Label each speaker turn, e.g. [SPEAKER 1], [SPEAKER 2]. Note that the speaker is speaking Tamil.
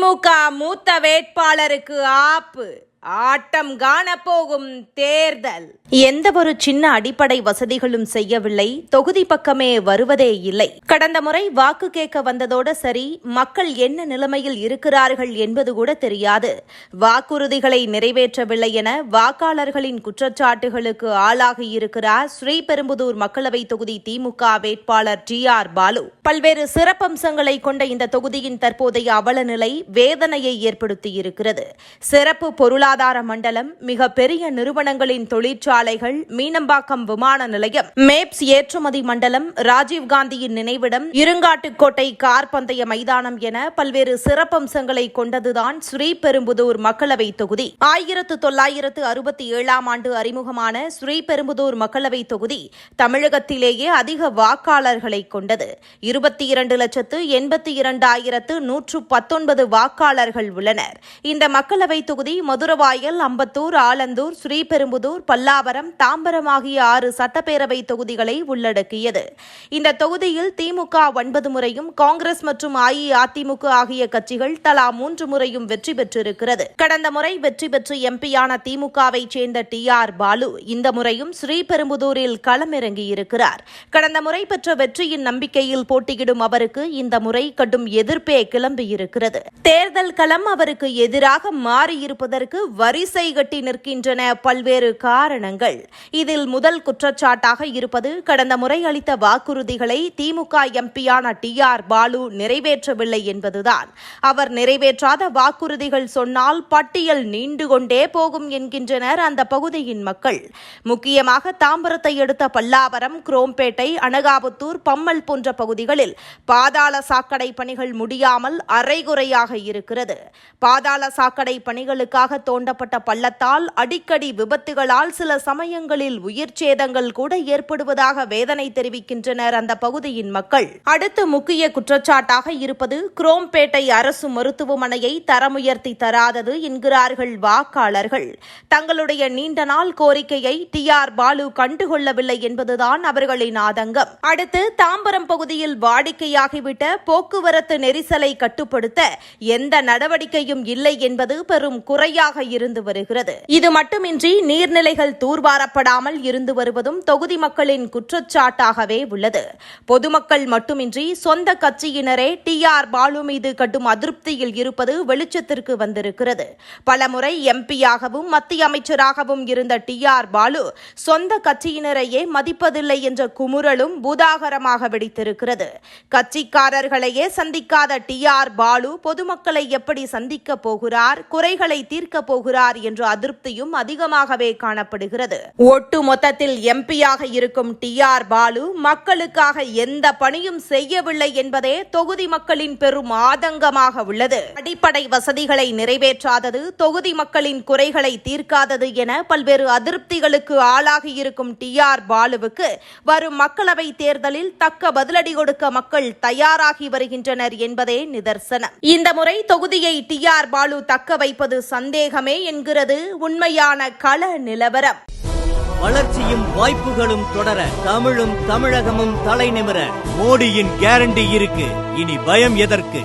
[SPEAKER 1] திமுக மூத்த வேட்பாளருக்கு ஆப்பு. ஆட்டம் காணப்போகும் போகும் தேர்தல். எந்த ஒரு சின்ன அடிப்படை வசதிகளும் செய்யவில்லை. தொகுதி பக்கமே வருவதே இல்லை. கடந்த முறை வாக்கு கேட்க வந்ததோட சரி மக்கள் என்ன நிலைமையில் இருக்கிறார்கள் என்பது கூட தெரியாது. வாக்குறுதிகளை நிறைவேற்றவில்லை என வாக்காளர்களின் குற்றச்சாட்டுகளுக்கு ஆளாகி இருக்கிறார் ஸ்ரீபெரும்புதூர் மக்களவை தொகுதி திமுக வேட்பாளர் டி ஆர் பாலு. பல்வேறு சிறப்பம்சங்களை கொண்ட இந்த தொகுதியின் தற்போதைய அவலநிலை வேதனையை ஏற்படுத்தியிருக்கிறது. சிறப்பு பொருளாதார பொருளாதார மண்டலம் மிக பெரிய நிறுவனங்களின் தொழிற்சாலைகள் மீனம்பாக்கம் விமான நிலையம் மேப்ஸ் ஏற்றுமதி மண்டலம் ராஜீவ்காந்தியின் நினைவிடம் இருங்காட்டுக்கோட்டை கார் பந்தய மைதானம் என பல்வேறு சிறப்பம்சங்களை கொண்டதுதான் ஸ்ரீபெரும்புதூர் மக்களவை தொகுதி. ஆயிரத்து தொள்ளாயிரத்து அறுபத்தி ஏழாம் ஆண்டு அறிமுகமான ஸ்ரீபெரும்புதூர் மக்களவை தொகுதி தமிழகத்திலேயே அதிக வாக்காளர்களை கொண்டது. இருபத்தி இரண்டு லட்சத்து எண்பத்தி இரண்டாயிரத்து நூற்று பத்தொன்பது வாக்காளர்கள் உள்ளனர். இந்த மக்களவை தொகுதி மதுரவ மதுரவாயல் அம்பத்தூர் ஆலந்தூர் ஸ்ரீபெரும்புதூர் பல்லாவரம் தாம்பரம் ஆகிய ஆறு சட்டப்பேரவை தொகுதிகளை உள்ளடக்கியது. இந்த தொகுதியில் திமுக ஒன்பது முறையும் காங்கிரஸ் மற்றும் அஇஅதிமுக ஆகிய கட்சிகள் தலா மூன்று முறையும் வெற்றி பெற்றிருக்கிறது. கடந்த முறை வெற்றி பெற்று எம்பியான திமுகவை சேர்ந்த டி ஆர் பாலு இந்த முறையும் ஸ்ரீபெரும்புதூரில் களமிறங்கியிருக்கிறார். கடந்த முறை பெற்ற வெற்றியின் நம்பிக்கையில் போட்டியிடும் அவருக்கு இந்த முறை கடும் எதிர்ப்பே கிளம்பியிருக்கிறது. தேர்தல் களம் அவருக்கு எதிராக மாறியிருப்பதற்கு வரிசை கட்டி நிற்கின்றன பல்வேறு காரணங்கள். இதில் முதல் குற்றச்சாட்டாக இருப்பது கடந்த முறை அளித்த வாக்குறுதிகளை திமுக எம்பியான டி ஆர் பாலு நிறைவேற்றவில்லை என்பதுதான். அவர் நிறைவேற்றாத வாக்குறுதிகள் சொன்னால் பட்டியல் நீண்டு கொண்டே போகும் என்கின்றனர் அந்த பகுதியின் மக்கள். முக்கியமாக தாம்பரத்தை அடுத்த பல்லாவரம் குரோம்பேட்டை அனகாபுத்தூர் பம்மல் போன்ற பகுதிகளில் பாதாள சாக்கடை பணிகள் முடியாமல் அரைகுறையாக இருக்கிறது. பாதாள சாக்கடை பணிகளுக்காக தோண்டப்பட்ட பள்ளத்தால் அடிக்கடி விபத்துகளால் சில சமயங்களில் உயிர் சேதங்கள் கூட ஏற்படுவதாக வேதனை தெரிவிக்கின்றனர் அந்த பகுதியின் மக்கள். அடுத்து முக்கிய குற்றச்சாட்டாக இருப்பது குரோம்பேட்டை அரசு மருத்துவமனையை தரமுயர்த்தி தராதது என்கிறார்கள் வாக்காளர்கள். தங்களுடைய நீண்ட நாள் கோரிக்கையை டி ஆர் பாலு கண்டுகொள்ளவில்லை என்பதுதான் அவர்களின் ஆதங்கம். அடுத்து தாம்பரம் பகுதியில் வாடிக்கையாகிவிட்ட போக்குவரத்து நெரிசலை கட்டுப்படுத்த எந்த நடவடிக்கையும் இல்லை என்பது பெரும் குறையாக இருந்து வருகிறது. இது மட்டுமின்றி நீர்நிலைகள் தூர்வாரப்படாமல் இருந்து வருவதும் தொகுதி மக்களின் குற்றச்சாட்டாகவே உள்ளது. பொதுமக்கள் மட்டுமின்றி சொந்த கட்சியினரே டி ஆர் பாலு மீது கடும் அதிருப்தியில் இருப்பது வெளிச்சத்திற்கு வந்திருக்கிறது. பலமுறை எம்பியாகவும் மத்திய அமைச்சராகவும் இருந்த டி ஆர் பாலு சொந்த கட்சியினரையே மதிப்பதில்லை என்ற குமுறலும் பூதாகரமாக வெடித்திருக்கிறது. கட்சிக்காரர்களையே சந்திக்காத டி ஆர் பாலு பொதுமக்களை எப்படி சந்திக்க போகிறார் குறைகளை தீர்க்க போகிறார் என்ற அதிருப்தியும் அதிகமாகவே காணப்படுகிறது. ஒட்டு மொத்தத்தில் எம்பியாக இருக்கும் டி ஆர் பாலு மக்களுக்காக எந்த பணியும் செய்யவில்லை என்பதே தொகுதி மக்களின் பெரும் ஆதங்கமாக உள்ளது. அடிப்படை வசதிகளை நிறைவேற்றாதது தொகுதி மக்களின் குறைகளை தீர்க்காதது என பல்வேறு அதிருப்திகளுக்கு ஆளாகி இருக்கும் டி ஆர் பாலுவுக்கு வரும் மக்களவை தேர்தலில் தக்க பதிலடி கொடுக்க மக்கள் தயாராகி வருகின்றனர் என்பதே நிதர்சனம். இந்த முறை தொகுதியை டி ஆர் பாலு தக்க வைப்பது சந்தேகமே என்கிறது உண்மையான கள நிலவரம்.
[SPEAKER 2] வளர்ச்சியும் வாய்ப்புகளும் தொடர தமிழும் தமிழகமும் தலை நிமிர மோடியின் கேரண்டி இருக்கு. இனி பயம் எதற்கு?